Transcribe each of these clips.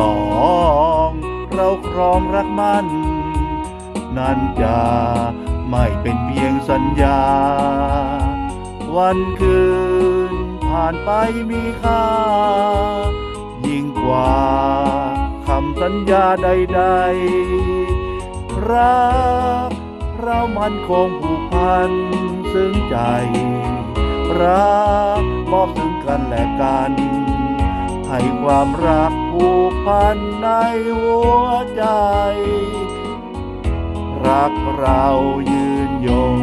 มอง เราครองรักมัน นั่นจะไม่เป็นเพียงสัญญา วันคืนผ่านไปมีค่า ยิ่งกว่าคำสัญญาใดๆ รักเรามันคงผูกพันซึ้งใจ รักมอบถึงกันและกัน ให้ความรัก ผูกพันในหัวใจ รักเรายืนยง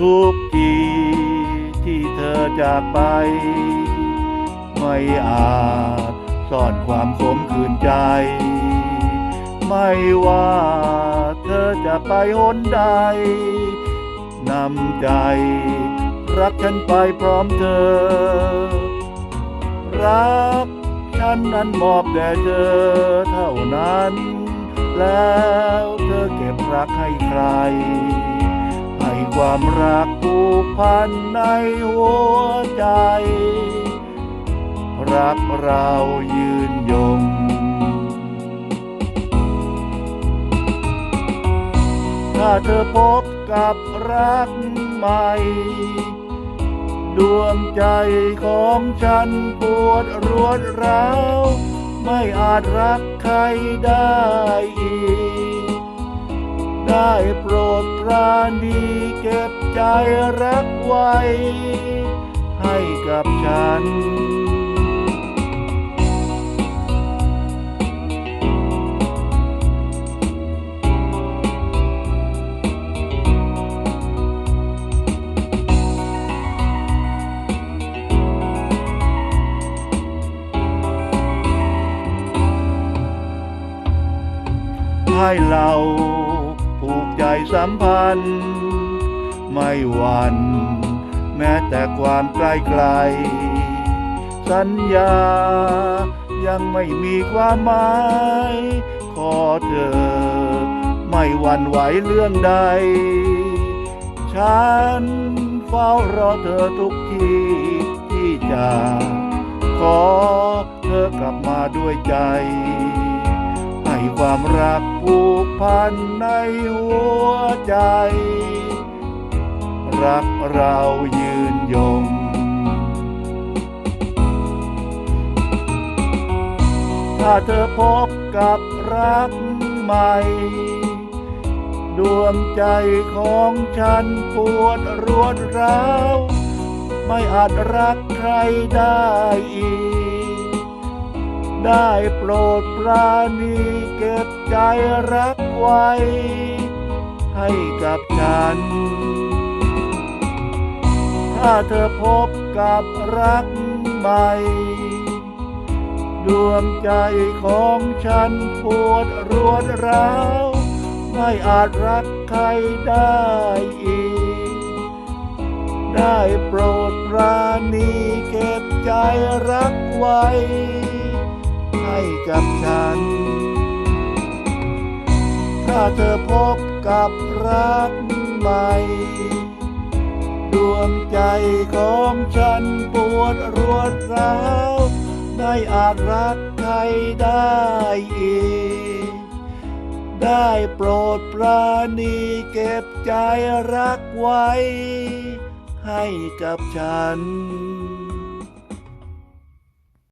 ทุกทีที่เธอจากไป ไม่อาจซ่อนความขมขื่นใจ ไม่ว่าเธอจะไปหนใด นำใจ รักฉันไปพร้อมเธอ รักฉันนั้นมอบแด่เธอเท่านั้น แล้วเธอเก็บรักให้ใคร ให้ความรักผูกพันในหัวใจ รักเรายืนยงถ้าเธอพบ กับรักใหม่ ดวงใจของฉันปวดรวดร้าว ไม่อาจรักใครได้อีก ได้โปรดปราณีเก็บใจรักไว้ ให้กับฉัน ให้เราผูกใจสัมพันธ์ ไม่หวั่นแม้แต่ความใกลไกล สัญญายังไม่มีความหมาย ขอเธอ ไม่หวั่นไหวเรื่องใด ฉันเฝ้ารอเธอทุกทีที่จะขอเธอกลับมาด้วยใจ ความรักผูกพันในหัวใจ รักเรายืนยงถ้าเธอพบกับรักใหม่ ดวงใจของฉันปวดรวดร้าว ไม่อาจรักใครได้อีก ได้โปรดปราณีเก็บใจรักไว้ ให้กับฉัน ถ้าเธอพบกับรักใหม่ ดวงใจของฉันปวดรวดร้าว ไม่อาจรักใครได้อีก ได้โปรดปราณีเก็บใจรักไว้ ให้กับฉัน ถ้าเธอพบกับรักใหม่ ดวงใจของฉันปวดรวดร้าวไม่อาจรักใครได้อีก ได้โปรดปราณีเก็บใจรักไว้ ให้กับฉัน